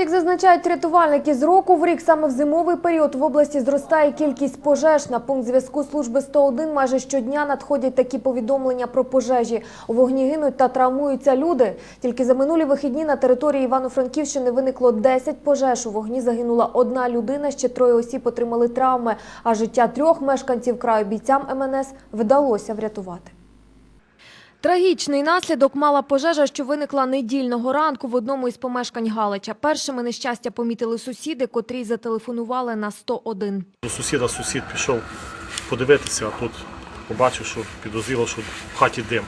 Як зазначають рятувальники, з року в рік саме в зимовий період в області зростає кількість пожеж. На пункт зв'язку служби 101 майже щодня надходять такі повідомлення про пожежі. У вогні гинуть та травмуються люди. Тільки за минулі вихідні на території Івано-Франківщини виникло 10 пожеж. У вогні загинула одна людина, ще троє осіб отримали травми, а життя трьох мешканців краю бійцям МНС вдалося врятувати. Трагічний наслідок мала пожежа, що виникла недільного ранку в одному із помешкань Галича. Першими нещастя помітили сусіди, котрі зателефонували на 101. До сусіда сусід пішов подивитися, а тут побачив, що підозріло, що в хаті дим.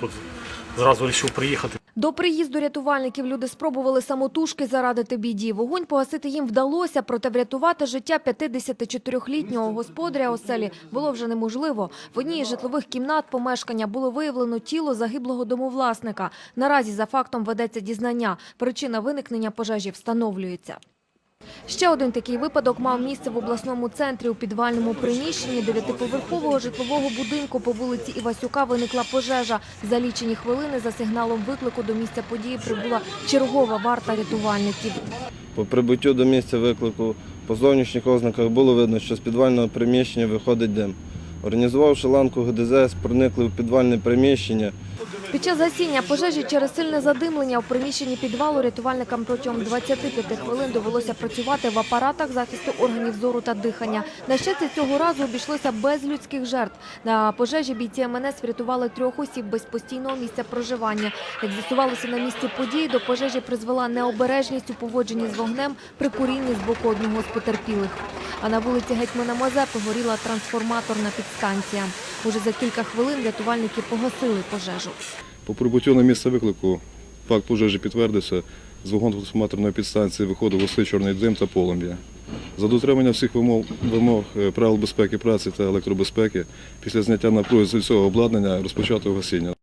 Тут зразу вирішив приїхати. До приїзду рятувальників люди спробували самотужки зарадити біді. Вогонь погасити їм вдалося, проте врятувати життя 54-літнього господаря оселі було вже неможливо. В одній із житлових кімнат помешкання було виявлено тіло загиблого домовласника. Наразі за фактом ведеться дізнання. Причина виникнення пожежі встановлюється. Ще один такий випадок мав місце в обласному центрі. У підвальному приміщенні дев'ятиповерхового житлового будинку по вулиці Івасюка виникла пожежа. За лічені хвилини за сигналом виклику до місця події прибула чергова варта рятувальників. По прибуттю до місця виклику по зовнішніх ознаках було видно, що з підвального приміщення виходить дим. Організувавши ланку ГДЗС, проникли в підвальне приміщення. Під час гасіння пожежі через сильне задимлення в приміщенні підвалу рятувальникам протягом 25 хвилин довелося працювати в апаратах захисту органів зору та дихання. На щастя, цього разу обійшлося без людських жертв. На пожежі бійці МНС врятували трьох осіб без постійного місця проживання. Як з'ясувалося на місці події, до пожежі призвела необережність у поводженні з вогнем при курінні з боку одного з потерпілих. А на вулиці Гетьмана Мазепи горіла трансформаторна підстанція. Уже за кілька хвилин рятувальники погасили пожежу. По прибуттю на місце виклику факт пожежі підтвердився. З вагон-трансформаторної підстанції виходив густий чорний дим та полум'я. За дотримання всіх вимог, вимог е, правил безпеки праці та електробезпеки після зняття напруги з цього обладнання розпочато гасіння.